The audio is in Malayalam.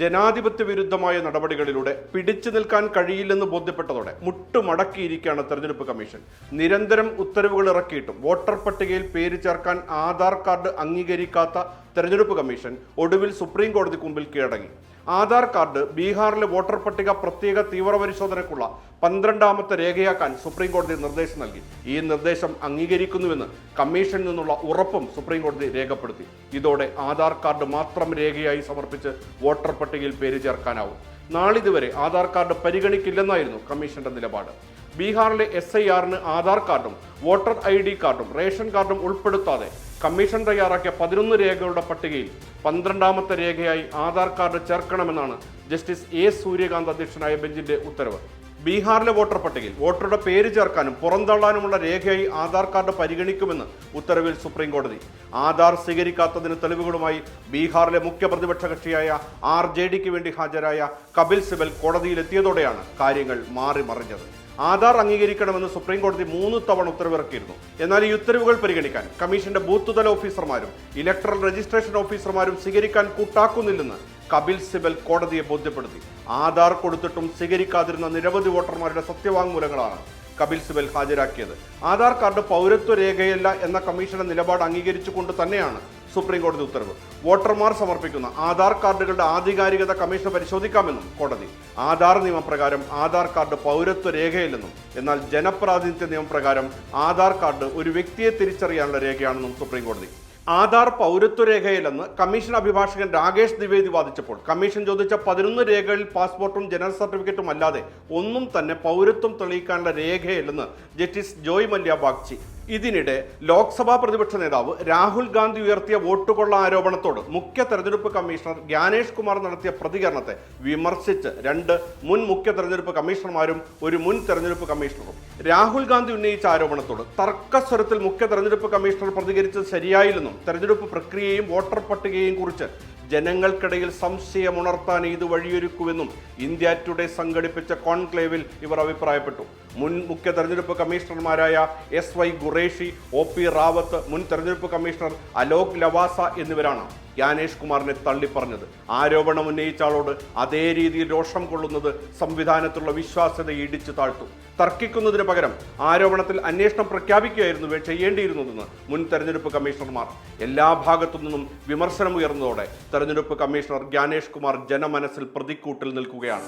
ജനാധിപത്യ വിരുദ്ധമായ നടപടികളിലൂടെ പിടിച്ചു നിൽക്കാൻ കഴിയില്ലെന്ന് ബോധ്യപ്പെട്ടതോടെ മുട്ടുമടക്കിയിരിക്കുകയാണ് തെരഞ്ഞെടുപ്പ് കമ്മീഷൻ. നിരന്തരം ഉത്തരവുകൾ ഇറക്കിയിട്ടും വോട്ടർ പട്ടികയിൽ പേര് ചേർക്കാൻ ആധാർ കാർഡ് അംഗീകരിക്കാത്ത തെരഞ്ഞെടുപ്പ് കമ്മീഷൻ ഒടുവിൽ സുപ്രീം കോടതിക്ക് മുമ്പിൽ കീഴടങ്ങി. ആധാർ കാർഡ് ബീഹാറിലെ വോട്ടർ പട്ടിക പ്രത്യേക തീവ്രപരിശോധനയ്ക്കുള്ള പന്ത്രണ്ടാമത്തെ രേഖയാക്കാൻ സുപ്രീം കോടതി നിർദ്ദേശം നൽകി. ഈ നിർദ്ദേശം അംഗീകരിക്കുന്നുവെന്ന് കമ്മീഷനിൽ നിന്നുള്ള ഉറപ്പും സുപ്രീം കോടതി രേഖപ്പെടുത്തി. ഇതോടെ ആധാർ കാർഡ് മാത്രം രേഖയായി സമർപ്പിച്ച് വോട്ടർ പട്ടികയിൽ പേര് ചേർക്കാനാവും. നാളിതുവരെ ആധാർ കാർഡ് പരിഗണിക്കില്ലെന്നായിരുന്നു കമ്മീഷന്റെ നിലപാട്. ബീഹാറിലെ എസ് ഐ ആറിന് ആധാർ കാർഡും വോട്ടർ ഐ ഡി കാർഡും റേഷൻ കാർഡും ഉൾപ്പെടുത്താതെ കമ്മീഷൻ തയ്യാറാക്കിയ പതിനൊന്ന് രേഖകളുടെ പട്ടികയിൽ പന്ത്രണ്ടാമത്തെ രേഖയായി ആധാർ കാർഡ് ചേർക്കണമെന്നാണ് ജസ്റ്റിസ് എ സൂര്യകാന്ത് അധ്യക്ഷനായ ബെഞ്ചിന്റെ ഉത്തരവ്. ബീഹാറിലെ വോട്ടർ പട്ടികയിൽ വോട്ടറുടെ പേര് ചേർക്കാനും പുറന്തള്ളാനുമുള്ള രേഖയായി ആധാർ കാർഡ് പരിഗണിക്കുമെന്ന് ഉത്തരവിൽ സുപ്രീം കോടതി ആധാർ സ്വീകരിക്കാത്തതിന് തെളിവുകളുമായി ബീഹാറിലെ മുഖ്യ പ്രതിപക്ഷ കക്ഷിയായ ആർ ജെ ഡിക്ക് വേണ്ടി ഹാജരായ കപിൽ സിബൽ കോടതിയിലെത്തിയതോടെയാണ് കാര്യങ്ങൾ മാറിമറിഞ്ഞത് ആധാർ അംഗീകരിക്കണമെന്ന് സുപ്രീം കോടതി മൂന്ന് തവണ ഉത്തരവിറക്കിയിരുന്നു. എന്നാൽ ഈ ഉത്തരവുകൾ പരിഗണിക്കാൻ കമ്മീഷന്റെ ബൂത്ത് തല ഓഫീസർമാരും ഇലക്ട്രൽ രജിസ്ട്രേഷൻ ഓഫീസർമാരും സ്വീകരിക്കാൻ കൂട്ടാക്കുന്നില്ലെന്ന് കപിൽ സിബൽ കോടതിയെ ബോധ്യപ്പെടുത്തി. ആധാർ കൊടുത്തിട്ടും സ്വീകരിക്കാതിരുന്ന നിരവധി വോട്ടർമാരുടെ സത്യവാങ്മൂലങ്ങളാണ് കപിൽ സിബൽ ഹാജരാക്കിയത്. ആധാർ കാർഡ് പൗരത്വ രേഖയല്ല എന്ന കമ്മീഷന്റെ നിലപാട് അംഗീകരിച്ചുകൊണ്ട് തന്നെയാണ് സുപ്രീം കോടതി ഉത്തരവ്. വോട്ടർമാർ സമർപ്പിക്കുന്ന ആധാർ കാർഡുകളുടെ ആധികാരികത കമ്മീഷൻ പരിശോധിക്കാമെന്നും കോടതി. ആധാർ നിയമപ്രകാരം ആധാർ കാർഡ് പൗരത്വ രേഖയില്ലെന്നും എന്നാൽ ജനപ്രാതിനിധ്യ നിയമപ്രകാരം ആധാർ കാർഡ് ഒരു വ്യക്തിയെ തിരിച്ചറിയാനുള്ള രേഖയാണെന്നും സുപ്രീം കോടതി ആധാർ പൗരത്വ രേഖയിലെന്ന് കമ്മീഷൻ അഭിഭാഷകൻ രാകേഷ് ദ്വിവേദി വാദിച്ചപ്പോൾ. കമ്മീഷൻ ചോദിച്ച പതിനൊന്ന് രേഖകളിൽ പാസ്പോർട്ടും ജനറൽ സർട്ടിഫിക്കറ്റും അല്ലാതെ ഒന്നും തന്നെ പൗരത്വം തെളിയിക്കാനുള്ള രേഖയില്ലെന്ന് ജസ്റ്റിസ് ജോയ് മല്യ ബാഗ്ചി ഇതിനിടെ ലോക്സഭാ പ്രതിപക്ഷ നേതാവ് രാഹുൽ ഗാന്ധി ഉയർത്തിയ വോട്ടുകൊള്ള ആരോപണത്തോട് മുഖ്യ തെരഞ്ഞെടുപ്പ് കമ്മീഷണർ ജ്ഞാനേഷ് കുമാർ നടത്തിയ പ്രതികരണത്തെ വിമർശിച്ച് രണ്ട് മുൻ മുഖ്യ തെരഞ്ഞെടുപ്പ് കമ്മീഷണർമാരും ഒരു മുൻ തെരഞ്ഞെടുപ്പ് കമ്മീഷണറും. രാഹുൽ ഗാന്ധി ഉന്നയിച്ച ആരോപണത്തോട് തർക്കസ്വരത്തിൽ മുഖ്യ തെരഞ്ഞെടുപ്പ് കമ്മീഷണർ പ്രതികരിച്ചത് ശരിയായില്ലെന്നും തെരഞ്ഞെടുപ്പ് പ്രക്രിയയും വോട്ടർ പട്ടികയും കുറിച്ച് ജനങ്ങൾക്കിടയിൽ സംശയമുണർത്താൻ ഇത് വഴിയൊരുക്കുമെന്നും ഇന്ത്യ ടുഡേ സംഘടിപ്പിച്ച കോൺക്ലേവിൽ ഇവർ അഭിപ്രായപ്പെട്ടു. മുൻ മുഖ്യ തെരഞ്ഞെടുപ്പ് കമ്മീഷണർമാരായ S Y Quraishi O P Rawat മുൻ തെരഞ്ഞെടുപ്പ് കമ്മീഷണർ അലോക് ലവാസ എന്നിവരാണ്. ജ്ഞാനേഷ് കുമാറിനെ തള്ളിപ്പറഞ്ഞത്. ആരോപണം ഉന്നയിച്ച ആളോട് അതേ രീതിയിൽ രോഷം കൊള്ളുന്നത് സംവിധാനത്തിലുള്ള വിശ്വാസ്യത ഇടിച്ചു താഴ്ത്തു. തർക്കിക്കുന്നതിന് പകരം ആരോപണത്തിൽ അന്വേഷണം പ്രഖ്യാപിക്കുകയായിരുന്നു ചെയ്യേണ്ടിയിരുന്നതെന്ന് മുൻ തെരഞ്ഞെടുപ്പ് കമ്മീഷണർമാർ. എല്ലാ ഭാഗത്തു നിന്നും വിമർശനം ഉയർന്നതോടെ തെരഞ്ഞെടുപ്പ് കമ്മീഷണർ ജ്ഞാനേഷ് കുമാർ ജനമനസ്സിൽ പ്രതിക്കൂട്ടിൽ നിൽക്കുകയാണ്.